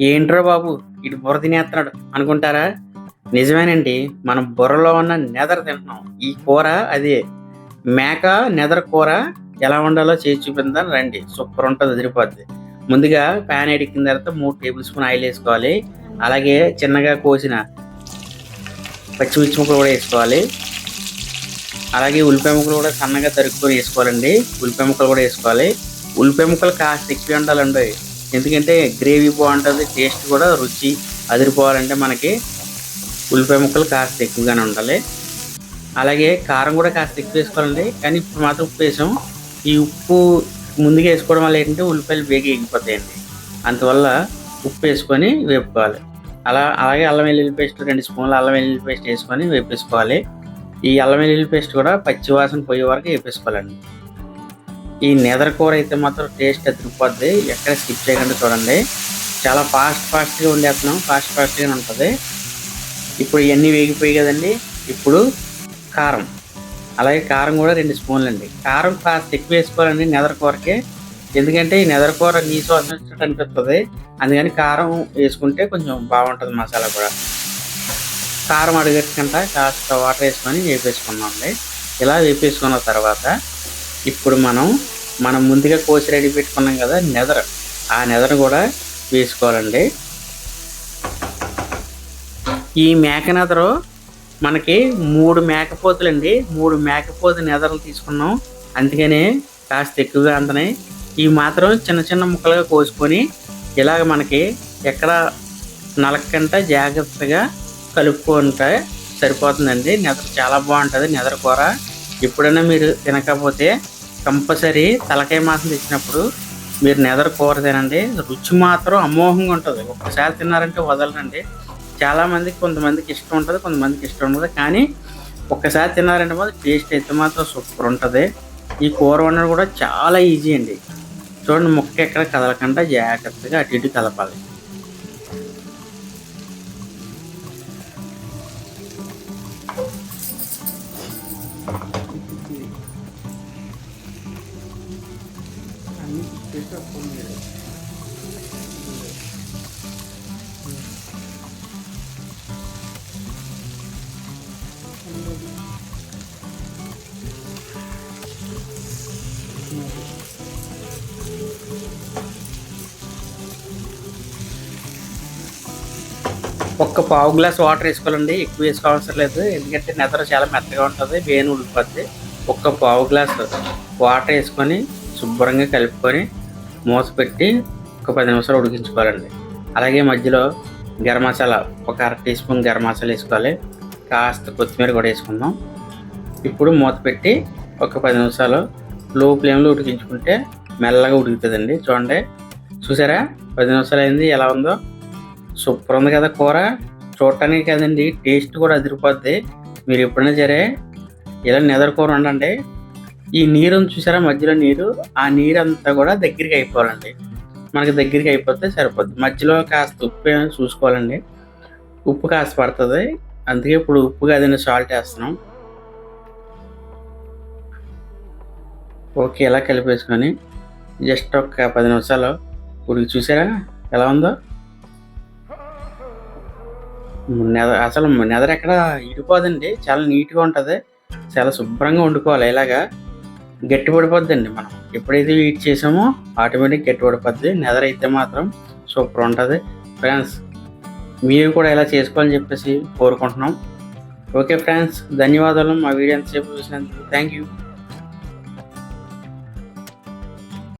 ఏంట్రా బాబు ఇటు బుర్ర తినేస్తున్నాడు. అనుకుంటారా? నిజమేనండి మనం బుర్రలో ఉన్న నెదర్ తింటున్నాం. ఈ కూర అదే మేక నెదర్ కూర ఎలా ఉండాలో చేసి చూపిందని రండి. సూపర్ ఉంటుంది అదిరిపోద్ది. ముందుగా ప్యాన్ ఎడికిన తర్వాత మూడు టేబుల్ స్పూన్ ఆయిల్ వేసుకోవాలి. అలాగే చిన్నగా కోసిన పచ్చిమిర్చి ముక్కలు కూడా వేసుకోవాలి. అలాగే ఉల్లిపాయ ముక్కలు కూడా సన్నగా తరుక్కొని వేసుకోవాలండి. ఉల్లిపాయ ముక్కలు కూడా వేసుకోవాలి. ఉల్లిపాయ ముక్కలు కాస్త ఎక్కువ ఉండాలండి. ఎందుకంటే గ్రేవీ బాగుంటుంది టేస్ట్ కూడా రుచి అదిరిపోవాలంటే మనకి ఉల్లిపాయ ముక్కలు కాస్త ఎక్కువగానే ఉండాలి. అలాగే కారం కూడా కాస్త ఎక్కువ వేసుకోవాలండి. కానీ ఇప్పుడు మాత్రం ఉప్పు వేసాం. ఈ ఉప్పు ముందుగా వేసుకోవడం వల్ల ఏంటంటే ఉల్లిపాయలు బేగి ఎగిపోతాయండి అందువల్ల ఉప్పు వేసుకొని వేపుకోవాలి. అలా అలాగే అల్లం వెల్లుల్లి పేస్ట్ రెండు స్పూన్లు అల్లం వెల్లుల్లి పేస్ట్ వేసుకొని వేపేసుకోవాలి. ఈ అల్లం వెల్లుల్లి పేస్ట్ కూడా పచ్చివాసన పోయే వరకు వేపేసుకోవాలండి. ఈ నెదర్ కూర అయితే మాత్రం టేస్ట్ అదిరిపోద్ది. ఎక్కడ స్కిప్ చేయకుండా చూడండి. చాలా ఫాస్ట్ ఫాస్ట్గా వండేస్తున్నాం. ఫాస్ట్ ఫాస్ట్గా ఉంటుంది. ఇప్పుడు ఇవన్నీ వేగిపోయి కదండి. ఇప్పుడు కారం. అలాగే కారం కూడా రెండు స్పూన్లు అండి. కారం కాస్త ఎక్కువ వేసుకోవాలండి నెదర్ కూరకి. ఎందుకంటే ఈ నెదర కూర నీసు వచ్చినట్టు అనిపిస్తుంది అందుకని కారం వేసుకుంటే కొంచెం బాగుంటుంది మసాలా కూడా. కారం అడిగట్టుకుంటా కాస్త వాటర్ వేసుకొని వేపేసుకున్నామండి ఇలా వేపేసుకున్న తర్వాత ఇప్పుడు మనం మనం ముందుగా కోసి రెడీ పెట్టుకున్నాం కదా నెదర. ఆ నెదర కూడా వేసుకోవాలండి. ఈ మేక నెదరు మనకి మూడు మేకపోతులు అండి మూడు మేకపోతు నెదరలు తీసుకున్నాం. అందుకనే కాస్త ఎక్కువగా అంతనే ఇవి మాత్రం చిన్న చిన్న ముక్కలుగా కోసుకొని ఇలాగ మనకి ఎక్కడ నలకంట జాగ్రత్తగా కలుపుకుంటే సరిపోతుందండి. నెదరు చాలా బాగుంటుంది నెదర కూర. ఎప్పుడైనా మీరు తినకపోతే కంపల్సరీ తలకాయ మాసం తెచ్చినప్పుడు మీరు నెదర కూర తినండి రుచి మాత్రం అమోఘంగా ఉంటుంది. ఒక్కసారి తిన్నారంటే వదలనండి చాలామందికి కొంతమందికి ఇష్టం ఉంటుంది కొంతమందికి ఇష్టం ఉండదు. కానీ ఒక్కసారి తిన్నారంటే మాత్రం టేస్ట్ అయితే మాత్రం సూపర్ ఉంటుంది. ఈ కూర వండడం కూడా చాలా ఈజీ అండి. చూడండి ముక్క ఎక్కడ కదలకుండా జాగ్రత్తగా అటు ఇటు కలపాలి. ఒక్క పావు గ్లాస్ వాటర్ వేసుకోవాలండి. ఎక్కువ వేసుకోవాల్సిన లేదు. ఎందుకంటే నెదర చాలా మెత్తగా ఉంటుంది. వేణు ఉడికిపోద్ది ఒక్క పావు గ్లాస్ వాటర్ వేసుకొని శుభ్రంగా కలుపుకొని మూత పెట్టి ఒక పది నిమిషాలు ఉడికించుకోవాలండి. అలాగే మధ్యలో గరం మసాలా ఒక అర టీ స్పూన్ గరం మసాలా వేసుకోవాలి. కాస్త కొత్తిమీర కూడా వేసుకుందాం. ఇప్పుడు మూత పెట్టి ఒక పది నిమిషాలు లో ఫ్లేమ్లో ఉడికించుకుంటే మెల్లగా ఉడుకుతుందండి. చూడండి. చూసారా? పది నిమిషాలు అయింది. ఎలా ఉందో? సూపర్ ఉంది కదా కూర. చూడటానికి కదండి టేస్ట్ కూడా అదిరిపోద్ది. మీరు ఎప్పుడైనా సరే ఇలా నెదర్ కూర ఉండండి ఈ నీరు చూసారా? మధ్యలో నీరు. ఆ నీరు అంతా కూడా దగ్గరికి అయిపోవాలండి. మనకి దగ్గరికి అయిపోతే సరిపోద్ది. మధ్యలో కాస్త ఉప్పు చూసుకోవాలండి. ఉప్పు కాస్త పడుతుంది. అందుకే ఇప్పుడు ఉప్పు కాదండి సాల్ట్ వేస్తున్నాం. ఓకే ఇలా కలిపేసుకొని జస్ట్ ఒక పది నిమిషాలు ఉడికి చూసారా? ఎలా ఉందో? నెద అసలు నెదర ఎక్కడ ఇడిపోదండి. చాలా నీట్గా ఉంటుంది. చాలా శుభ్రంగా వండుకోవాలి ఇలాగా. గట్టిపడిపోద్దండి మనం. ఎప్పుడైతే వీట్ చేసామో ఆటోమేటిక్ గట్టి పడిపోద్ది నెదర్ అయితే మాత్రం సూపర్ ఉంటుంది. ఫ్రెండ్స్ మీరు కూడా ఇలా చేసుకోవాలని చెప్పేసి కోరుకుంటున్నాం. ఓకే ఫ్రెండ్స్ ధన్యవాదాలు. మా వీడియో ఎంతసేపు చూసినందుకు థ్యాంక్ యూ